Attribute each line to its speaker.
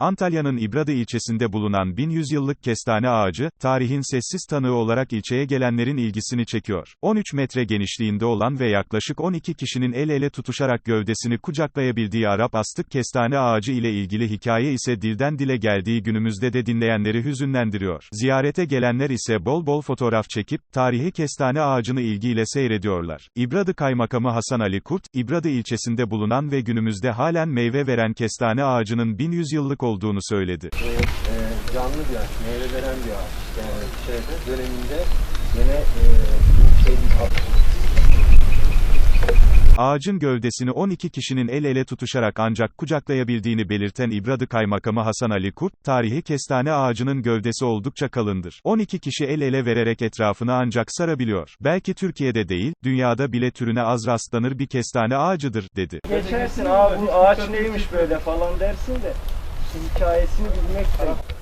Speaker 1: Antalya'nın İbradı ilçesinde bulunan 1100 yıllık kestane ağacı, tarihin sessiz tanığı olarak ilçeye gelenlerin ilgisini çekiyor. 13 metre genişliğinde olan ve yaklaşık 12 kişinin el ele tutuşarak gövdesini kucaklayabildiği Arap astık kestane ağacı ile ilgili hikaye ise dilden dile geldiği günümüzde de dinleyenleri hüzünlendiriyor. Ziyarete gelenler ise bol bol fotoğraf çekip, tarihi kestane ağacını ilgiyle seyrediyorlar. İbradı Kaymakamı Hasan Ali Kurt, İbradı ilçesinde bulunan ve günümüzde halen meyve veren kestane ağacının 1100 yıllık olduğunu söyledi.
Speaker 2: e, e, canlı bir ağaç, meyve veren bir ağaç. Yani şeyde döneminde yine e, şey
Speaker 1: Ağacın gövdesini 12 kişinin el ele tutuşarak ancak kucaklayabildiğini belirten İbradı Kaymakamı Hasan Ali Kurt, tarihi kestane ağacının gövdesi oldukça kalındır. 12 kişi el ele vererek etrafını ancak sarabiliyor. Belki Türkiye'de değil, dünyada bile türüne az rastlanır bir kestane ağacıdır, dedi.
Speaker 2: geçersin, aa bu ağaç neymiş böyle falan dersin de hikayesini bilmek de